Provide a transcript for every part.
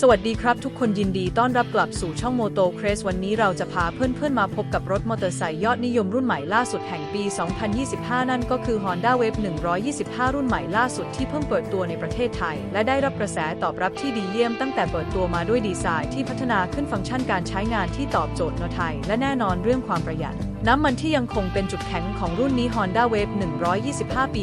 สวัสดีครับทุกคนยินดีต้อนรับกลับสู่ช่องโมโตเครสวันนี้เราจะพาเพื่อนๆมาพบกับรถมอเตอร์ไซค์ยอดนิยมรุ่นใหม่ล่าสุดแห่งปี 2025 นั่นก็คือ Honda Wave 125 รุ่นใหม่ล่าสุดที่เพิ่งเปิดตัวในประเทศไทย และได้รับกระแสตอบรับที่ดีเยี่ยมตั้งแต่เปิดตัวมาด้วยดีไซน์ที่พัฒนาขึ้นฟังก์ชันการใช้งานที่ตอบโจทย์นไทย และแน่นอนเรื่องความประหยัด น้ำมันที่ยังคงเป็นจุดแข็งของรุ่นนี้ Honda Wave 125 ปี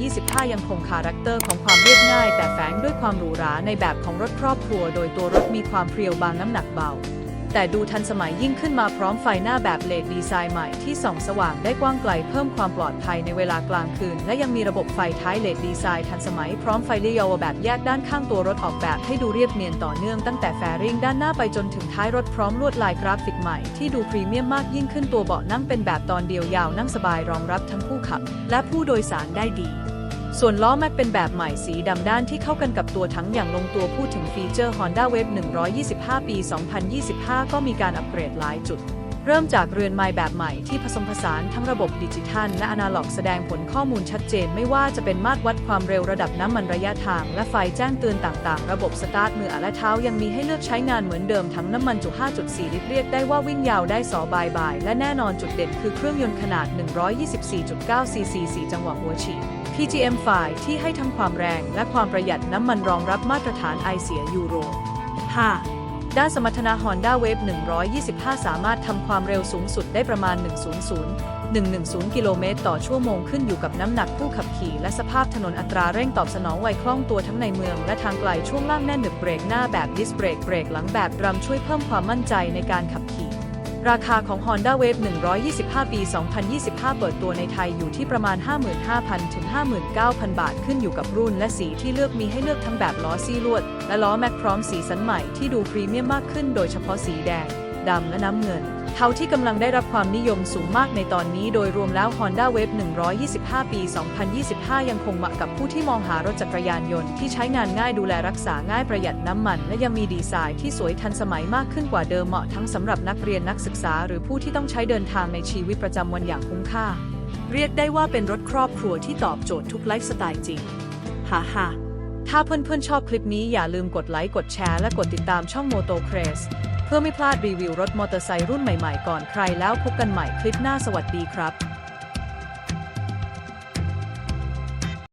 2025 ยังคงคาแรคเตอร์ของความเรียบง่าย แต่แฝงด้วยความหรูหราในแบบของรถครอบครัว โดยตัวรถมีความเพรียวบางน้ำหนักเบา แต่ดูทันสมัยยิ่งขึ้นมาพร้อมไฟหน้าแบบเลดดีไซน์ใหม่ที่ส่องสว่างได้กว้างไกลเพิ่มความปลอดภัยในเวลากลางคืน และยังมีระบบไฟท้ายเลดดีไซน์ทันสมัยพร้อมไฟเลี้ยวแบบแยกด้านข้างตัวรถออกแบบให้ดูเรียบเนียนต่อเนื่องตั้งแต่แฟริงด้านหน้าไปจนถึงท้ายรถพร้อมลวดลายกราฟิกใหม่ที่ดูพรีเมียมมากยิ่งขึ้นตัวเบาะนั่งเป็นแบบตอนเดียวยาวนั่งสบายรองรับทั้งผู้ขับ และผู้โดยสารได้ดี ส่วนล้อแม็กเป็นแบบใหม่สีดำด้านที่เข้ากันกับตัวถังอย่างลงตัวพูดถึงฟีเจอร์ Honda Wave 125 ปี 2025 ก็มีการอัปเกรดหลายจุด เริ่มจากเรือนไม้แบบใหม่ที่ผสมผสานทั้งระบบดิจิทัล และอนาล็อกแสดงผลข้อมูลชัดเจนไม่ว่าจะเป็นมาตรวัดความเร็วระดับน้ำมันระยะทาง และไฟแจ้งเตือนต่างๆ ระบบสตาร์ทมือและเท้ายังมีให้เลือกใช้งานเหมือนเดิมทั้งน้ำมันจุ 5.4 ลิตรเรียกได้ว่าวิ่งยาวได้สอบายบายและแน่นอนจุดเด่นคือเครื่องยนต์ขนาด 124.9 ซีซี4จังหวะหัวฉีด PGM ไฟที่ให้ทั้งความแรงและความประหยัดน้ำมันรองรับมาตรฐานไอเสียยูโร 5 ด้านสมรรถนะ Honda Wave 125 สามารถทำความเร็วสูงสุดได้ประมาณ 100 110 กิโลเมตรต่อชั่วโมงขึ้นอยู่กับน้ำหนักผู้ขับขี่และสภาพถนนอัตราเร่งตอบสนองไวคล่องตัวทั้งในเมืองและทางไกลช่วงล่างแน่นหนึบเบรกหน้าแบบดิสเบรกเบรกหลังแบบดรัมช่วยเพิ่มความมั่นใจในการขับขี่ ราคาของ Honda Wave 125 ปี 2025 เปิดตัวในไทยอยู่ที่ประมาณ 55,000 ถึง 59,000 บาทขึ้นอยู่กับรุ่นและสีที่เลือกมีให้เลือกทั้งแบบล้อซี่ลวด และล้อแม็กพร้อมสีสันใหม่ที่ดูพรีเมียมมากขึ้นโดยเฉพาะสีแดง ดำและน้ำเงิน เทาที่กำลังได้รับความนิยมสูงมากในตอนนี้ โดยรวมแล้ว Honda Wave 125 ปี 2025 ยังคงเหมาะกับผู้ที่มองหารถจักรยานยนต์ที่ใช้งานง่ายดูแลรักษาง่ายประหยัดน้ำมัน และยังมีดีไซน์ที่สวยทันสมัยมากขึ้นกว่าเดิมเหมาะทั้งสำหรับนักเรียนนักศึกษา หรือผู้ที่ต้องใช้เดินทางในชีวิตประจำวันอย่างคุ้มค่า เรียกได้ว่าเป็นรถครอบครัวที่ตอบโจทย์ทุกไลฟ์สไตล์จริงฮ่าฮ่าถ้าเพื่อนๆชอบคลิปนี้อย่าลืมกดไลค์ กดแชร์ และกดติดตามช่อง Moto c r e s เพื่อไม่พลาดรีวิวรถมอเตอร์ไซค์รุ่นใหม่ๆก่อนใครแล้วพบกันใหม่คลิปหน้าสวัสดีครับ